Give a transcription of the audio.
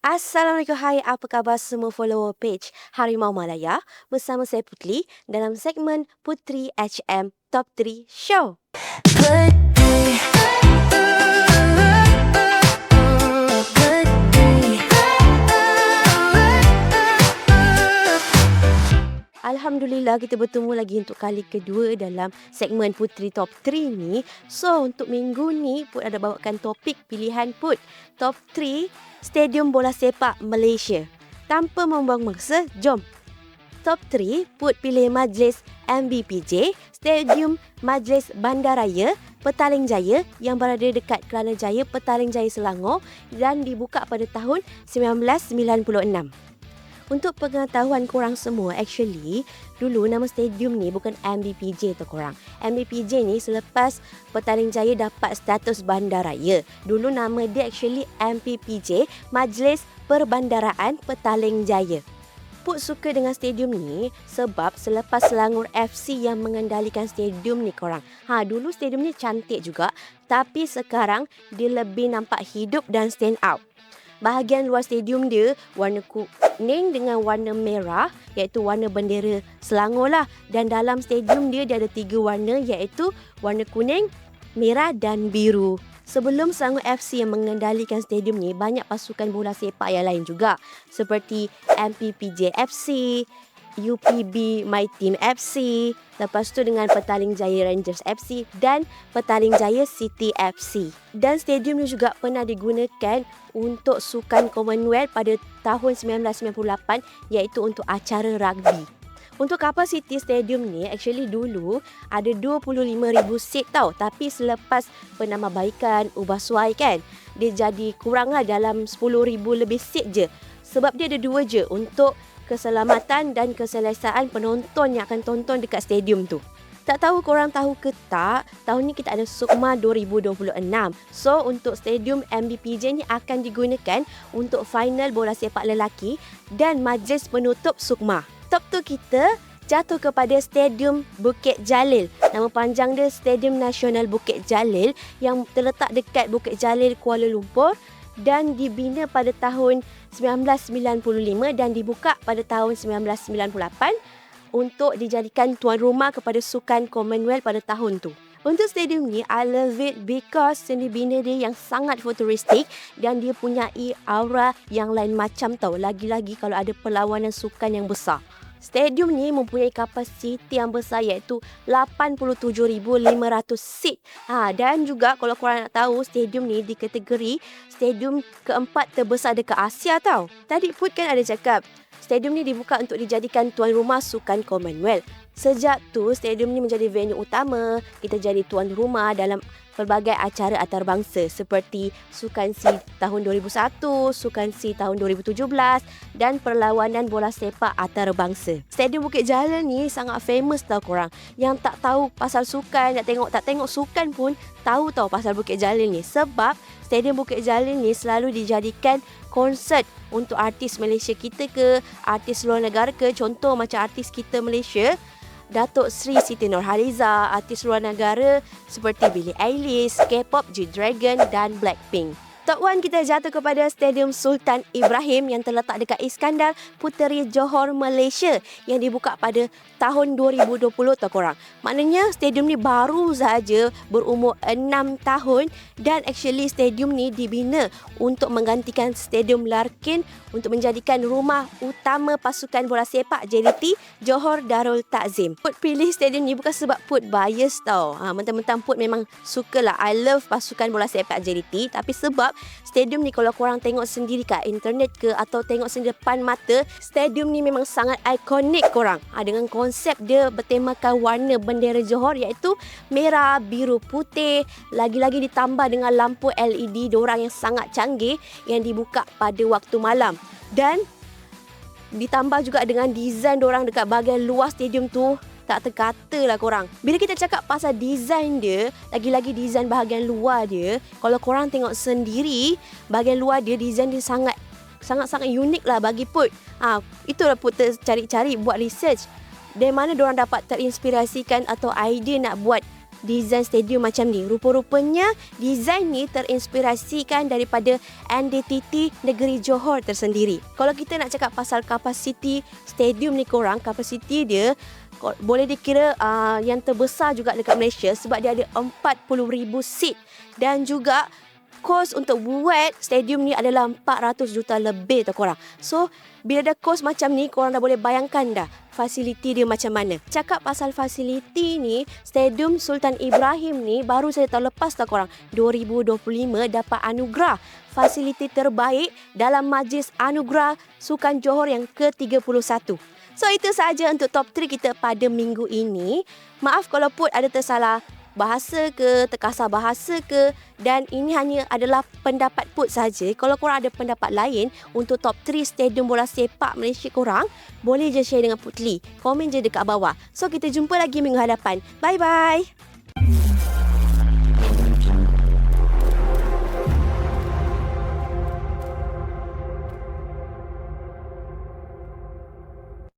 Assalamualaikum, hai apa khabar semua follower page Harimau Malaya bersama saya Putri dalam segmen Putri HM Top 3 Show. Putri. Alhamdulillah kita bertemu lagi untuk kali kedua dalam segmen Putri Top 3 ni. So untuk minggu ni Put ada bawakan topik pilihan Put Top 3 Stadium Bola Sepak Malaysia. Tanpa membuang masa, jom. Top 3 Put pilih Majlis MBPJ Stadium Majlis Bandaraya Petaling Jaya yang berada dekat Kelana Jaya Petaling Jaya Selangor dan dibuka pada tahun 1996. Untuk pengetahuan korang semua, actually, dulu nama stadium ni bukan MBPJ tu korang. MBPJ ni selepas Petaling Jaya dapat status bandaraya. Dulu nama dia actually MPPJ, Majlis Perbandaraan Petaling Jaya. Put suka dengan stadium ni sebab selepas Selangor FC yang mengendalikan stadium ni korang. Ha, dulu stadium ni cantik juga tapi sekarang dia lebih nampak hidup dan stand out bahagian luar stadium dia warna kuning dengan warna merah iaitu warna bendera Selangor lah dan dalam stadium dia dia ada tiga warna iaitu warna kuning, merah dan biru. Sebelum Selangor FC yang mengendalikan stadium ni banyak pasukan bola sepak yang lain juga seperti MPPJ FC, UPB My Team FC, lepas tu dengan Petaling Jaya Rangers FC dan Petaling Jaya City FC. Dan stadium ni juga pernah digunakan untuk sukan Commonwealth pada tahun 1998 iaitu untuk acara rugby. Untuk kapasiti stadium ni actually dulu ada 25,000 seat tau tapi selepas penambahbaikan ubah suai kan dia jadi kurang lah dalam 10,000 lebih seat je sebab dia ada dua je untuk keselamatan dan keselesaan penonton yang akan tonton dekat stadium tu. Tak tahu korang tahu ke tak, tahun ni kita ada Sukma 2026. So, untuk stadium MBPJ ni akan digunakan untuk final bola sepak lelaki dan majlis penutup Sukma. Top tu kita jatuh kepada Stadium Bukit Jalil. Nama panjang dia Stadium Nasional Bukit Jalil yang terletak dekat Bukit Jalil, Kuala Lumpur dan dibina pada tahun 1995 dan dibuka pada tahun 1998 untuk dijadikan tuan rumah kepada Sukan Commonwealth pada tahun tu. Untuk stadium ni, I love it because seni bina dia yang sangat futuristik dan dia punya aura yang lain macam tau. Lagi-lagi kalau ada perlawanan sukan yang besar. Stadium ni mempunyai kapasiti yang besar iaitu 87,500 seat. Ha, dan juga kalau korang nak tahu stadium ni dikategori stadium keempat terbesar dekat Asia tau. Tadi Put kan ada cakap stadium ni dibuka untuk dijadikan tuan rumah sukan Commonwealth. Sejak tu stadium ni menjadi venue utama, kita jadi tuan rumah dalam pelbagai acara antarabangsa seperti Sukan Si tahun 2001, Sukan Si tahun 2017 dan perlawanan bola sepak antarabangsa. Stadium Bukit Jalil ni sangat famous tau korang. Yang tak tahu pasal sukan, tak tengok tak tengok sukan pun tahu tau pasal Bukit Jalil ni sebab Stadium Bukit Jalil ni selalu dijadikan konsert untuk artis Malaysia kita ke, artis luar negara ke, contoh macam artis kita Malaysia Datuk Sri Siti Nurhaliza, artis luar negara seperti Billie Eilish, K-pop G-Dragon dan Blackpink. Top 1 kita jatuh kepada Stadium Sultan Ibrahim yang terletak dekat Iskandar Puteri Johor Malaysia yang dibuka pada tahun 2020 tu korang. Maknanya stadium ni baru saja berumur 6 tahun dan actually stadium ni dibina untuk menggantikan Stadium Larkin untuk menjadikan rumah utama pasukan bola sepak JDT Johor Darul Takzim. Put pilih stadium ni bukan sebab Put bias tau. Ha, mentang-mentang Put memang sukalah I love pasukan bola sepak JDT tapi sebab stadium ni kalau korang tengok sendiri kat internet ke atau tengok sendiri depan mata, stadium ni memang sangat ikonik korang. Ha, dengan konsep dia bertemakan warna bendera Johor iaitu merah, biru, putih. Lagi-lagi ditambah dengan lampu LED diorang yang sangat canggih yang dibuka pada waktu malam. Dan ditambah juga dengan desain diorang dekat bahagian luar stadium tu tak terkata lah korang. Bila kita cakap pasal desain dia, lagi-lagi desain bahagian luar dia, kalau korang tengok sendiri, bahagian luar dia, desain dia sangat sangat-sangat unik lah bagi Put. Ha, itulah Put cari-cari buat research. Dari mana diorang dapat terinspirasikan atau idea nak buat desain stadium macam ni. Rupa-rupanya desain ni terinspirasikan daripada NDTT Negeri Johor tersendiri. Kalau kita nak cakap pasal kapasiti stadium ni korang, kapasiti dia boleh dikira uh, yang terbesar juga dekat Malaysia sebab dia ada 40,000 seat dan juga kos untuk buat stadium ni adalah 400 juta lebih tau korang. So, bila ada kos macam ni, korang dah boleh bayangkan dah fasiliti dia macam mana. Cakap pasal fasiliti ni, Stadium Sultan Ibrahim ni baru saya tahu lepas tau korang. 2025 dapat anugerah fasiliti terbaik dalam Majlis Anugerah Sukan Johor yang ke-31. So itu sahaja untuk top 3 kita pada minggu ini. Maaf kalau put ada tersalah bahasa ke, terkasar bahasa ke dan ini hanya adalah pendapat put saja. Kalau korang ada pendapat lain untuk top 3 stadium bola sepak Malaysia korang, boleh je share dengan Putli. Komen je dekat bawah. So kita jumpa lagi minggu hadapan. Bye bye.